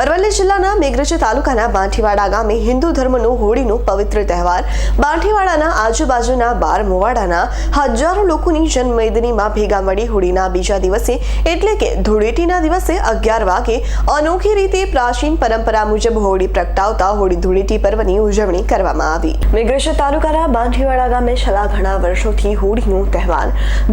અરવલ્લી જિલ્લાના મેઘરજ તાલુકાના બાંઠીવાડા ગામે હિન્દુ ધર્મનો હોળીનો પવિત્ર તહેવાર. બાંઠીવાડાના આજુબાજુના બાર મોવાડાના હજારો લોકોની જન્મમેદનીમાં ભેગા મળી હોળીના બીજા દિવસે એટલે કે ધૂળેટીના દિવસે અગિયાર વાગે અનોખી રીતે પ્રાચીન પરંપરા મુજબ હોળી પ્રગટાવતા હોળી ધૂળેટી પર્વની ઉજવણી કરવામાં આવી. મેઘરજ તાલુકાના બાંઠીવાડા ગામે છેલ્લા ઘણા વર્ષોથી હોળીનો તહેવાર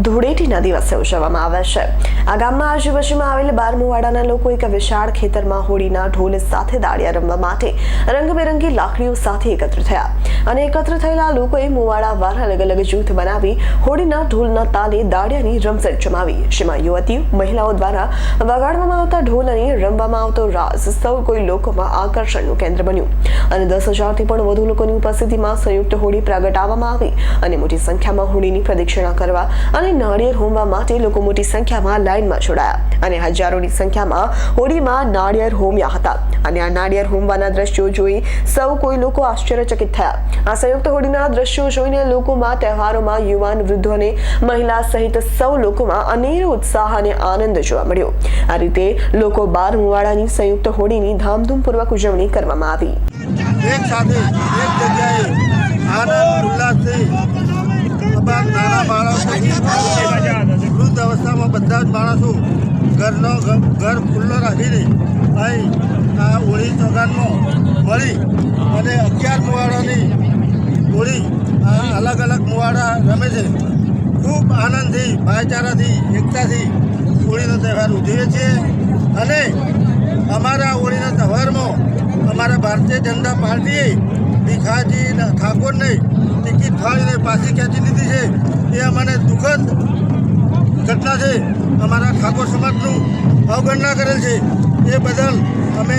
ધૂળેટીના દિવસે ઉજવવામાં આવે છે. આ ગામમાં આજુબાજુમાં આવેલ બાર મોવાડાના લોકો એક વિશાળ ખેતરમાં હોળીના ઢોલ સાથે દાળિયા રમવા માટે રંગબેરંગી લાકડીઓ સાથે એકત્ર થયા. અને એકત્ર થયેલા લોકોએ મુવાડા વાર અલગ અલગ જૂથ બનાવી હોળીના ઢોલના તાલે દાળિયાની રમઝટ જમાવી. જેમાં યુવતીઓ, મહિલાઓ દ્વારા વગાડવામાં આવતા ઢોલ અને રમવામાં આવતો રાસ સૌ કોઈ લોકોમાં આકર્ષણનું કેન્દ્ર બન્યું. અને દસ હજારથી પણ વધુ લોકોની ઉપસ્થિતિમાં સંયુક્ત હોળી પ્રગટાવવામાં આવી અને મોટી સંખ્યામાં હોળીની પ્રદક્ષિણા કરવા અને નાળિયેર હોમવા માટે લોકો મોટી સંખ્યામાં લાઇનમાં જોડાયા અને હજારોની સંખ્યામાં હોળીમાં નાળિયેર હોમ્યા હતા. અને આ નાળિયેર હોમવાના દ્રશ્યો જોઈ સૌ કોઈ લોકો આશ્ચર્યચકિત થયા. આ સંયુક્ત હોળીના દ્રશ્યો જોઈને લોકોમાં તહેવારોમાં યુવાન વૃદ્ધો અને મહિલા સહિત સૌ લોકોમાં અનેરો ઉત્સાહ અને આનંદ જોવા મળ્યો. આ રીતે લોકો બાર મુવાડાની સંયુક્ત હોળીની ધામધૂમપૂર્વક ઉજવણી કરવામાં આવી. એક સાથે એક જગ્યાએ આનંદ, ઉલ્લાસથી નાના બાળકોથી વૃદ્ધ અવસ્થામાં બધા જ માણસો ઘરનો ઘર ખુલ્લો રાખીને અહીં આ હોળી ચોગાનમાં મળી અને અગિયાર મુવાડાની હોળી આ અલગ અલગ મુવાડા રમે છે. ખૂબ આનંદથી, ભાઈચારાથી, એકતાથી હોળીનો તહેવાર ઉજવીએ છીએ અને અમારા હોળીના તહેવારમાં અમારા ભારતીય જનતા પાર્ટીએ ભીખાજી ઠાકોરને ટિકિટ ફાળીને પાછી ખેંચી લીધી છે. એ અમને દુઃખદ ઘટના છે. અમારા ઠાકોર સમાજનું અવગણના કરેલ છે. એ બદલ અમે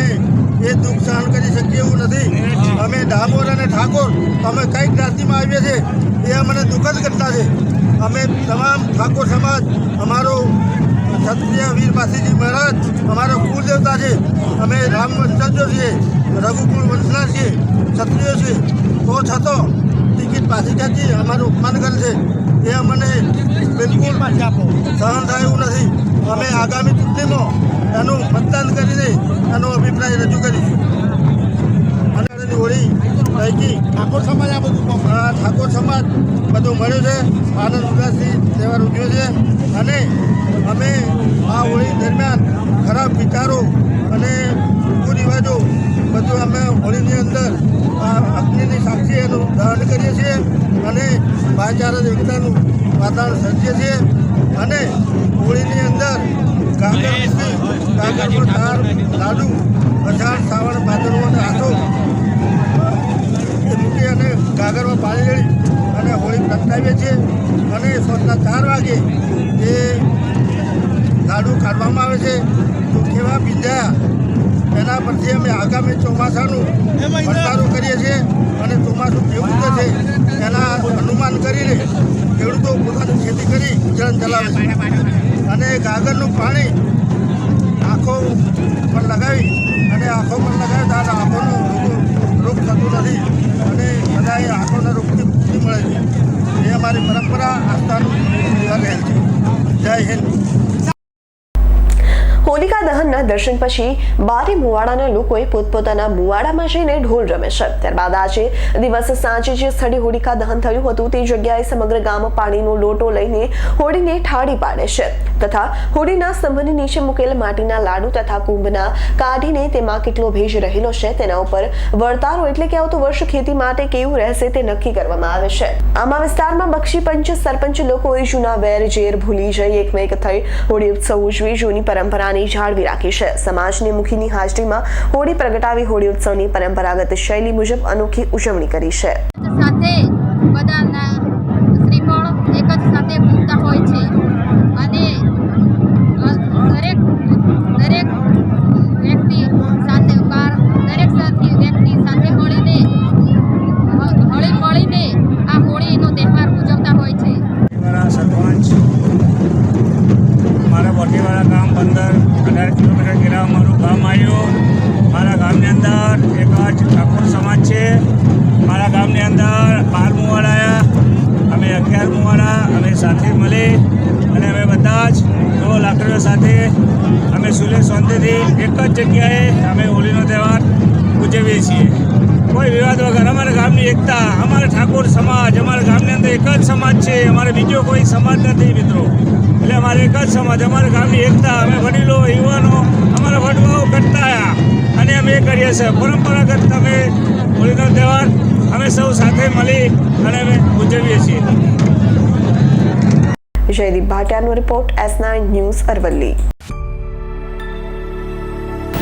એ દુઃખ સહન કરી શકીએ એવું નથી. અમે ડામોર અને ઠાકોર અમે કઈ જ્ઞાતિમાં આવીએ છીએ એ અમને દુઃખદ કરતા છે. અમે તમામ ઠાકોર સમાજ, અમારો ક્ષત્રિય વીર પાસીજી મહારાજ, અમારો કુળદેવતા છે. અમે રામ વંશજો છીએ, રઘુકુળ વંશના છીએ, ક્ષત્રિયો છીએ. તો છતાં ટિકિટ પાછી ખેંચી અમારું અપમાન કરે છે. એ અમને બિલકુલ સહન થાય નથી. અમે આગામી ચૂંટણીમાં એનું મતદાન કરીને એનો અભિપ્રાય રજૂ કરીશું. અને હોળી પૈકી ઠાકોર સમાજ આ બધું ઠાકોર સમાજ બધું મળ્યું છે. આનંદ ઉલ્લાસથી તહેવાર ઉજવ્યો છે. અને અમે આ હોળી દરમિયાન ખરાબ વિચારો અને કુરિવાજો બધું અમે હોળીની અંદર આ અગ્નિની સાક્ષી એનું દહન કરીએ છીએ. અને ભાઈચારા એકતાનું વાતાવરણ સર્જીએ છીએ અને હોળીની અંદર ગાગર મૂકી, ગાગર લાડુ અષાઢ શ્રાવણ ભાદરવો અને આસો મૂકી અને ગાગરમાં પાણી રેડી અને હોળી પ્રગટાવીએ છીએ. અને સોજના ચાર વાગે એ લાડુ કાઢવામાં આવે છે. તો કેવા બીજા એના પરથી અમે આગામી ચોમાસાનું પડકારો કરીએ છીએ અને ચોમાસું કેવું છે એના અનુમાન કરીને ખેડૂતો પોતાની ખેતી કરી ગુજરાન ચલાવે છે. અને ગાગરનું પાણી આંખો પર લગાવી અને આંખો પર લગાવે તો આ આંખોનું રોગ થતું નથી. અને બધાએ આંખોના રોગથી મુક્તિ મળે છે. એ અમારી પરંપરા, આસ્થાનું રહેલ છે. જય હિન્દ. હોલિકા દહનના દર્શન પછી બારે મુવાડાના લોકોએ પોતપોતાના મુવાડામાં જઈને ઢોલ રમે છે. ત્યારબાદ આજે દિવસ સાંજે જે સ્થળે હોલિકા દહન થયું હતું તે જગ્યાએ સમગ્ર ગામ પાણીનો લોટો લઈને હોળીને ઠાળી પાડે છે તથા હોળીના સ્તંભની નીચે મૂકેલ માટીના લાડુ તથા કુંભના કાઢીને તેમાં કેટલો ભેજ રહેલો છે તેના ઉપર વળતારો એટલે કે આવતું વર્ષ ખેતી માટે કેવું રહેશે તે નક્કી કરવામાં આવે છે. આમાં વિસ્તારમાં બક્ષી પંચ, સરપંચ લોકોએ જૂના વેર ઝેર ભૂલી જઈ એકમેક થઈ હોળી ઉત્સવ ઉજવી જૂની પરંપરાને જાળવી રાખી છે. સમાજની મુખીની હાજરીમાં હોળી પ્રગટાવી હોળી ઉત્સવની પરંપરાગત શૈલી મુજબ અનોખી ઉજવણી કરી છે. સાથે બધાના શ્રીફળ એક જ સાથે પૂજતા હોય છે અને અ, દરેક દરેક વ્યક્તિ સાથે બાર દરેક સાથી વ્યક્તિ સાથે મળીને હ- હળી મળીને આ હોળીનો તહેવાર ઉજવતા હોય છે મારા સરપંચ મારા બોટીવાળા ગામ પંદર અઢાર કિલોમીટર ઘેરા મારું ગામ આવ્યું. મારા ગામની અંદર એક જ ઠાકોર સમાજ છે. મારા ગામની અંદર બાર મુવાડા અમે અગિયાર મુવાડા, અમે સાથે મળી અને અમે બધા જ નવો લાકડીઓ સાથે અમે સુલે શાંતિથી એક જ જગ્યાએ અમે હોળીનો તહેવાર ઉજવીએ છીએ. કોઈ વિવાદ વગર. અમારા ગામની એકતા, અમારા ઠાકોર સમાજ, અમારા ગામની અંદર એક જ સમાજ છે. અમારે બીજો કોઈ સમાજ નથી મિત્રો. એટલે અમારે એક જ સમાજ, અમારા ગામની એકતા. અમે વડીલો, યુવાનો, અમારા વડવાઓ કરતા આવ્યા અને અમે એ કરીએ છીએ. પરંપરાગત અમે હોળીનો તહેવાર અમે સૌ સાથે મળી અને અમે ઉજવીએ છીએ. Jaydeep ભાટિયાનો report S nine news Aravalli.